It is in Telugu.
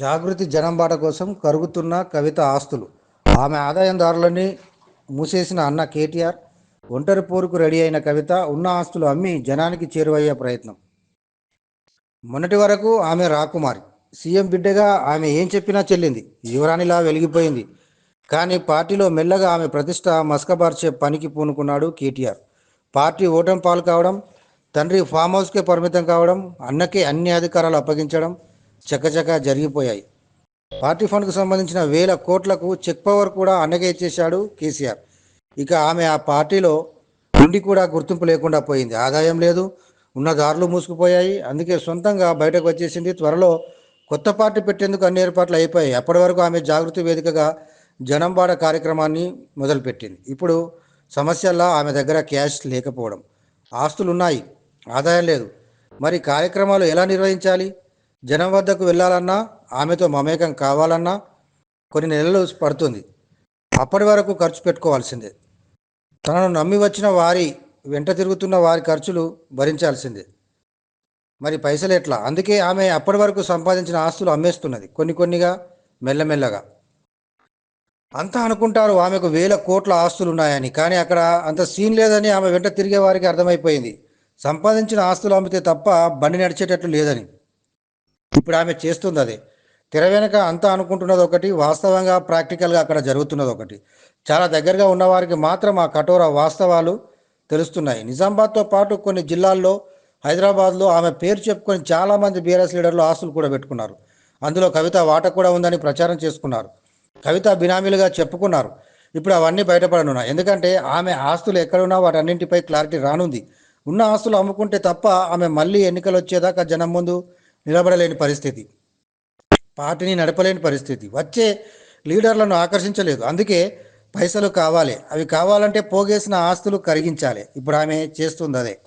జాగృతి జనంబాట కోసం కరుగుతున్న కవిత ఆస్తులు. ఆమె ఆదాయందారులని మూసేసిన అన్న కేటీఆర్ ఒంటరి పోరుకు రెడీ అయిన కవిత ఉన్న ఆస్తులు అమ్మి జనానికి చేరువయ్యే ప్రయత్నం. మొన్నటి వరకు ఆమె రాకుమారి. సీఎం బిడ్డగా ఆమె ఏం చెప్పినా చెల్లింది. యువరాణిలా వెలిగిపోయింది. కానీ పార్టీలో మెల్లగా ఆమె ప్రతిష్ట మస్కబార్చే పనికి పూనుకున్నాడు కేటీఆర్. పార్టీ ఓటమి పాలు కావడం తండ్రి ఫామ్ హౌస్కే పరిమితం కావడం అన్నకే అన్ని అధికారాలు అప్పగించడం చకచక జరిగిపోయాయి. పార్టీ ఫండ్కు సంబంధించిన వేల కోట్లకు చెక్ పవర్ కూడా అన్నకే ఇచ్చేశాడు కేసీఆర్. ఇక ఆమె ఆ పార్టీలో ఉండి కూడా గుర్తింపు లేకుండా పోయింది. ఆదాయం లేదు ఉన్న దారులు మూసుకుపోయాయి. అందుకే సొంతంగా బయటకు వచ్చేసింది. త్వరలో కొత్త పార్టీ పెట్టేందుకు అన్ని ఏర్పాట్లు అయిపోయాయి. అప్పటి వరకు ఆమె జాగృతి వేదికగా జనంబాడ కార్యక్రమాన్ని మొదలుపెట్టింది. ఇప్పుడు సమస్యల్లో ఆమె దగ్గర క్యాష్ లేకపోవడం. ఆస్తులు ఉన్నాయి ఆదాయం లేదు. మరి కార్యక్రమాలు ఎలా నిర్వహించాలి? జనం వద్దకు వెళ్ళాలన్నా ఆమెతో మమేకం కావాలన్నా కొన్ని నెలలు పడుతుంది. అప్పటి వరకు ఖర్చు పెట్టుకోవాల్సిందే. తనను నమ్మి వచ్చిన వారి వెంట తిరుగుతున్న వారి ఖర్చులు భరించాల్సిందే. మరి పైసలు ఎట్లా? అందుకే ఆమె అప్పటి వరకు సంపాదించిన ఆస్తులు అమ్మేస్తున్నది కొన్ని కొన్నిగా మెల్లమెల్లగా. అంతా అనుకుంటారు ఆమెకు వేల కోట్ల ఆస్తులు ఉన్నాయని కానీ అక్కడ అంత సీన్ లేదని ఆమె వెంట తిరిగే వారికి అర్థమైపోయింది. సంపాదించిన ఆస్తులు అమ్మితే తప్ప బండి నడిచేటట్లు లేదని. ఇప్పుడు ఆమె చేస్తుంది అదే తెర వెనక అంతా అనుకుంటున్నది ఒకటి వాస్తవంగా ప్రాక్టికల్గా అక్కడ జరుగుతున్నది ఒకటి చాలా దగ్గరగా ఉన్నవారికి మాత్రం ఆ కఠోర వాస్తవాలు తెలుస్తున్నాయి. నిజామాబాద్తో పాటు కొన్ని జిల్లాల్లో హైదరాబాద్లో ఆమె పేరు చెప్పుకొని చాలామంది బీఆర్ఎస్ లీడర్లు ఆస్తులు కూడా పెట్టుకున్నారు. అందులో కవిత వాట కూడా ఉందని ప్రచారం చేసుకున్నారు. కవిత బినామీలుగా చెప్పుకున్నారు. ఇప్పుడు అవన్నీ బయటపడనున్నాయి. ఎందుకంటే ఆమె ఆస్తులు ఎక్కడున్నా వాటన్నింటిపై క్లారిటీ రానుంది. ఉన్న ఆస్తులు అమ్ముకుంటే తప్ప ఆమె మళ్ళీ ఎన్నికలు వచ్చేదాకా జనం ముందు నిలబడలేని పరిస్థితి. పార్టీని నడపలేని పరిస్థితి. వచ్చే లీడర్లను ఆకర్షించలేదు. అందుకే పైసలు కావాలి. అవి కావాలంటే పోగేసిన ఆస్తులు కరిగించాలి. ఇప్పుడు ఆమె చేస్తుంది అదే.